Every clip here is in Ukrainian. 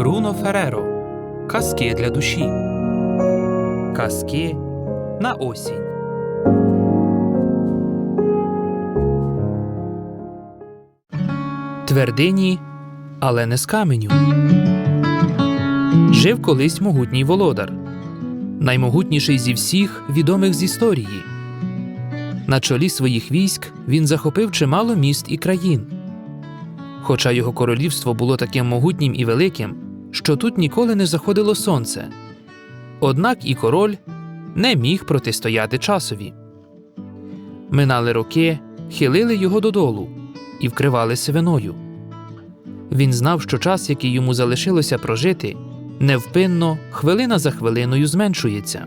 Бруно Фереро Казки для душі. Казки на осінь. Твердині, але не з каменю. Жив колись могутній володар, наймогутніший зі всіх відомих з історії. На чолі своїх військ він захопив чимало міст і країн. Хоча його королівство було таким могутнім і великим, що тут ніколи не заходило сонце. Однак і король не міг протистояти часові. Минали роки, хилили його додолу і вкривали сивиною. Він знав, що час, який йому залишилося прожити, невпинно, хвилина за хвилиною зменшується.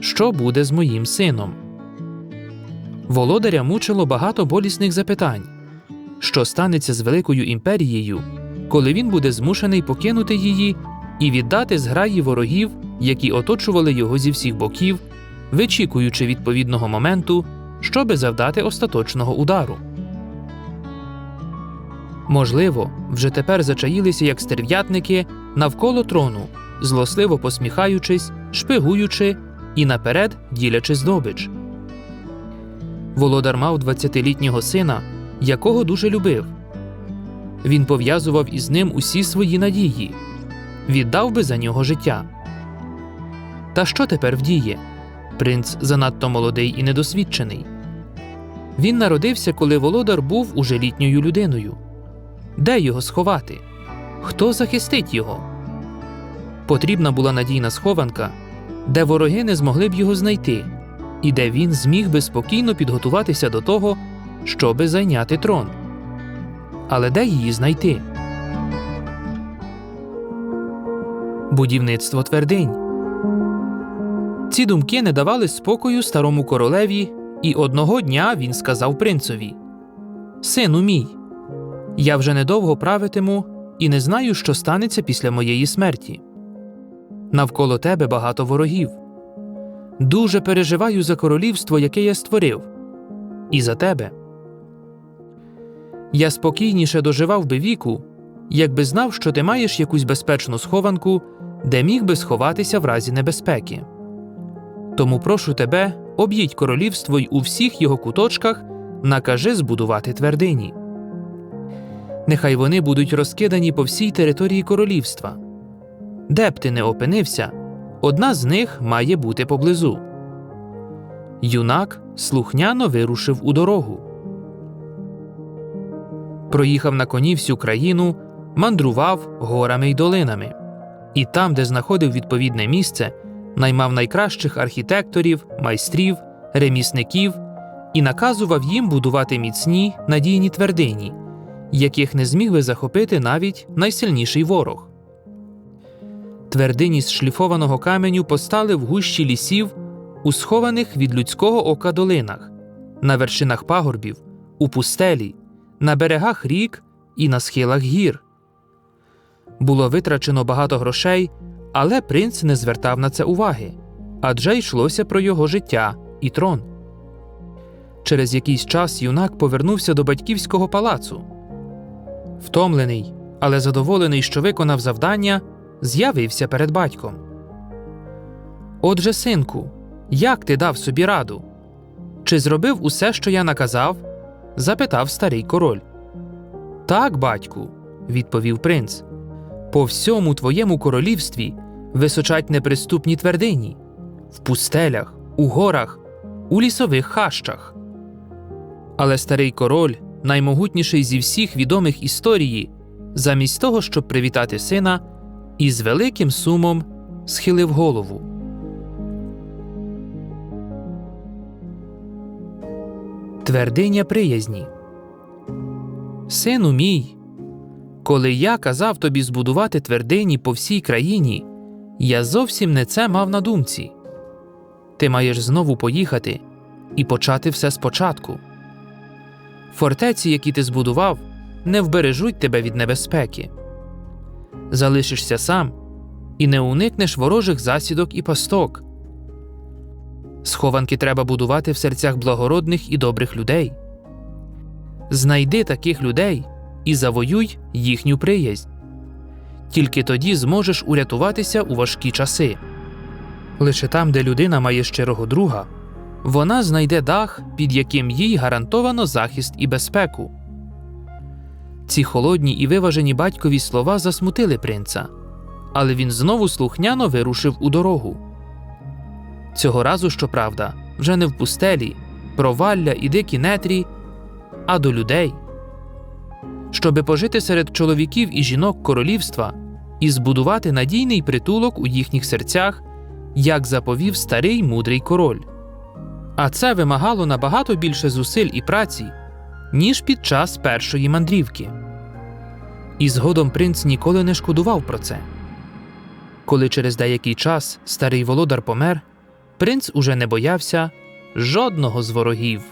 Що буде з моїм сином? Володаря мучило багато болісних запитань що станеться з великою імперією, коли він буде змушений покинути її і віддати зграї ворогів, які оточували його зі всіх боків, вичікуючи відповідного моменту, щоби завдати остаточного удару. Можливо, вже тепер зачаїлися як стерв'ятники навколо трону, злосливо посміхаючись, шпигуючи і наперед ділячи здобич. Володар мав 20-літнього сина, якого дуже любив. Він пов'язував із ним усі свої надії, віддав би за нього життя. Та що тепер вдіє? Принц занадто молодий і недосвідчений. Він народився, коли володар був уже літньою людиною. Де його сховати? Хто захистить його? Потрібна була надійна схованка, де вороги не змогли б його знайти, і де він зміг би спокійно підготуватися до того, щоби зайняти трон. Але де її знайти? Будівництво твердинь. Ці думки не давали спокою старому королеві, і одного дня він сказав принцові Сину мій, я вже недовго правитиму і не знаю, що станеться після моєї смерті. Навколо тебе багато ворогів. Дуже переживаю за королівство, яке я створив, і за тебе. Я спокійніше доживав би віку, якби знав, що ти маєш якусь безпечну схованку, де міг би сховатися в разі небезпеки. Тому прошу тебе, об'їдь королівство й у всіх його куточках накажи збудувати твердині. Нехай вони будуть розкидані по всій території королівства. Де б ти не опинився, одна з них має бути поблизу. Юнак слухняно вирушив у дорогу проїхав на коні всю країну, мандрував горами й долинами, і там, де знаходив відповідне місце, наймав найкращих архітекторів, майстрів, ремісників і наказував їм будувати міцні надійні твердині, яких не зміг би захопити навіть найсильніший ворог. Твердині з шліфованого каменю постали в гущі лісів, у схованих від людського ока долинах, на вершинах пагорбів, у пустелі, на берегах рік і на схилах гір. Було витрачено багато грошей, але принц не звертав на це уваги адже йшлося про його життя і трон. Через якийсь час юнак повернувся до батьківського палацу. Втомлений, але задоволений, що виконав завдання, з'явився перед батьком. Отже, синку, як ти дав собі раду? Чи зробив усе, що я наказав? Запитав старий король. Так, батьку, відповів принц. По всьому твоєму королівстві височать неприступні твердині, в пустелях, у горах, у лісових хащах. Але старий король, наймогутніший зі всіх відомих історії, замість того, щоб привітати сина, із великим сумом схилив голову. Твердиня приязні. Сину мій, коли я казав тобі збудувати твердині по всій країні, я зовсім не це мав на думці. Ти маєш знову поїхати і почати все спочатку. Фортеці, які ти збудував, не вбережуть тебе від небезпеки. Залишишся сам і не уникнеш ворожих засідок і пасток. Схованки треба будувати в серцях благородних і добрих людей. Знайди таких людей і завоюй їхню приязнь. Тільки тоді зможеш урятуватися у важкі часи. Лише там, де людина має щирого друга, вона знайде дах, під яким їй гарантовано захист і безпеку. Ці холодні і виважені батькові слова засмутили принца, але він знову слухняно вирушив у дорогу. Цього разу, щоправда, вже не в пустелі, провалля і дикі нетрі, а до людей. Щоби пожити серед чоловіків і жінок королівства і збудувати надійний притулок у їхніх серцях, як заповів старий мудрий король. А це вимагало набагато більше зусиль і праці, ніж під час першої мандрівки. І згодом принц ніколи не шкодував про це. Коли через деякий час старий володар помер, принц уже не боявся жодного з ворогів.